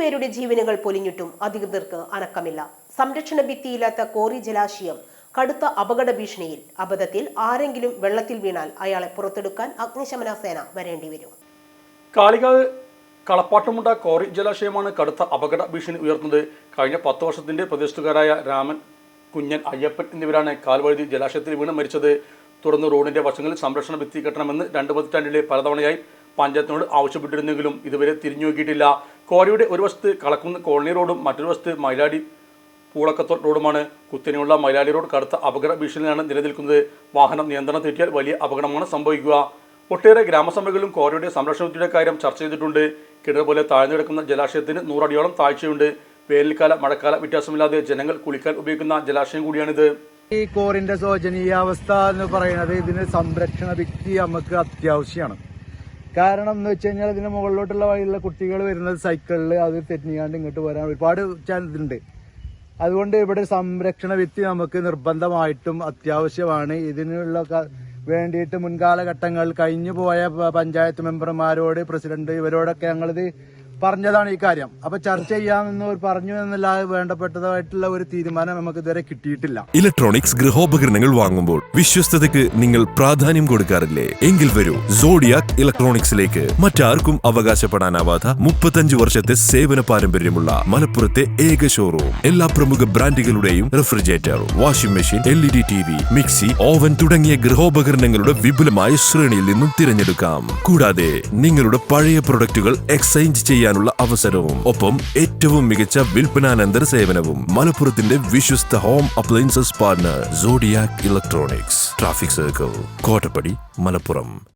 പേരുടെ ജീവനുകൾ പൊലിഞ്ഞിട്ടും അധികൃതർക്ക് അനക്കമില്ല. സംരക്ഷണ ഭിത്തിയില്ലാത്ത കോറി ജലാശയം കടുത്ത അപകട ഭീഷണിയിൽ അബദ്ധത്തിൽ ആരെങ്കിലും വെള്ളത്തിൽ വീണാൽ അയാളെ പുറത്തെടുക്കാൻ അഗ്നിശമന സേന വരേണ്ടി വരും. കാളികാവ് കളപ്പാട്ടമുണ്ട കോറി ജലാശയമാണ് കടുത്ത അപകട ഭീഷണി ഉയർത്തുന്നത്. കഴിഞ്ഞ പത്ത് വർഷത്തിന്റെ പ്രദേശത്തുകാരായ രാമൻ കുഞ്ഞൻ അയ്യപ്പൻ എന്നിവരാണ് കാൽവഴുതി ജലാശയത്തിൽ വീണ് മരിച്ചത്. തുടർന്ന് റോഡിന്റെ വശങ്ങളിൽ സംരക്ഷണ ഭിത്തി കെട്ടണമെന്ന് രണ്ട് പതിറ്റാണ്ടിലെ പലതവണയായി പഞ്ചായത്തിനോട് ആവശ്യപ്പെട്ടിരുന്നെങ്കിലും ഇതുവരെ തിരിഞ്ഞു നോക്കിയിട്ടില്ല കോറിയുടെ ഒരു വശത്ത് കളക്കുന്ന് കോളനി റോഡും മറ്റൊരു വശത്ത് മൈലാടി പൂളക്കത്തോൾ റോഡുമാണ്. കുത്തനെയുള്ള മൈലാടി റോഡ് കടുത്ത അപകട ഭീഷണിയാണ് നിലനിൽക്കുന്നത്. വാഹനം നിയന്ത്രണം തെറ്റിയാൽ വലിയ അപകടമാണ് സംഭവിക്കുക. ഒട്ടേറെ ഗ്രാമസഭകളിലും കോരയുടെ സംരക്ഷണത്തിന്റെ കാര്യം ചർച്ച ചെയ്തിട്ടുണ്ട്. കിണർ പോലെ താഴ്ന്നു കിടക്കുന്ന ജലാശയത്തിന് നൂറടിയോളം താഴ്ചയുണ്ട്. വേനൽക്കാല മഴക്കാല വ്യത്യാസമില്ലാതെ ജനങ്ങൾ കുളിക്കാൻ ഉപയോഗിക്കുന്ന ജലാശയം കൂടിയാണിത്. ഈ കോറിന്റെ ശോചനീയാവസ്ഥ എന്ന് പറയുന്നത് ഇതിന് സംരക്ഷണ വ്യക്തി നമുക്ക് അത്യാവശ്യമാണ്. കാരണം എന്ന് വെച്ച് കഴിഞ്ഞാൽ ഇതിന് മുകളിലോട്ടുള്ള വഴിയുള്ള കുട്ടികൾ വരുന്നത് സൈക്കിളിൽ അത് തെറ്റിങ്ങാണ്ട് ഇങ്ങോട്ട് വരാൻ ഒരുപാട് ചാൻസ് ഉണ്ട്. അതുകൊണ്ട് ഇവിടെ സംരക്ഷണ വ്യക്തി നമുക്ക് നിർബന്ധമായിട്ടും അത്യാവശ്യമാണ്. ഇതിനുള്ള വേണ്ടിയിട്ട് മുൻകാലഘട്ടങ്ങൾ കഴിഞ്ഞു പോയ പഞ്ചായത്ത് മെമ്പർമാരോട് പ്രസിഡന്റ് ഇവരോടൊക്കെ ഞങ്ങളിത് പറഞ്ഞതാണ് ഈ കാര്യം. അപ്പൊ ചർച്ച ചെയ്യാമെന്ന് പറഞ്ഞു എന്നല്ലാതെ വേണ്ടപ്പെട്ടതായിട്ടുള്ള ഒരു തീരുമാനം നമുക്ക് ഇതുവരെ കിട്ടിയിട്ടില്ല. ഇലക്ട്രോണിക്സ് ഗൃഹോപകരണങ്ങൾ വാങ്ങുമ്പോൾ വിശ്വസ്തതയ്ക്ക് നിങ്ങൾ പ്രാധാന്യം കൊടുക്കാറില്ലേ? എങ്കിൽ വരൂ. സോഡിയാക് ഇലക്ട്രോണിക്സിലേക്ക് മറ്റാർക്കും അവകാശപ്പെടാനാവാത്ത മുപ്പത്തഞ്ച് വർഷത്തെ സേവന പാരമ്പര്യമുള്ള മലപ്പുറത്തെ ഏക ഷോറൂം എല്ലാ പ്രമുഖ ബ്രാൻഡുകളുടെയും refrigerator washing machine L E D T V mixie oven തുടങ്ങിയ ഗൃഹോപകരണങ്ങളുടെ വിപുലമായ ശ്രേണിയിൽ നിന്നും തിരഞ്ഞെടുക്കാം. കൂടാതെ നിങ്ങളുടെ പഴയ പ്രൊഡക്റ്റുകൾ എക്സ്ചേഞ്ച് ചെയ്യാനുള്ള അവസരവും. ഒപ്പം ഏറ്റവും മികച്ച വിൽപ്പനാനന്തര സേവനവും. മലപ്പുറത്തിന്റെ വിശ്വസ്ത home appliances partner Zodiac electronics. Traffic circle Kottappadi Malappuram.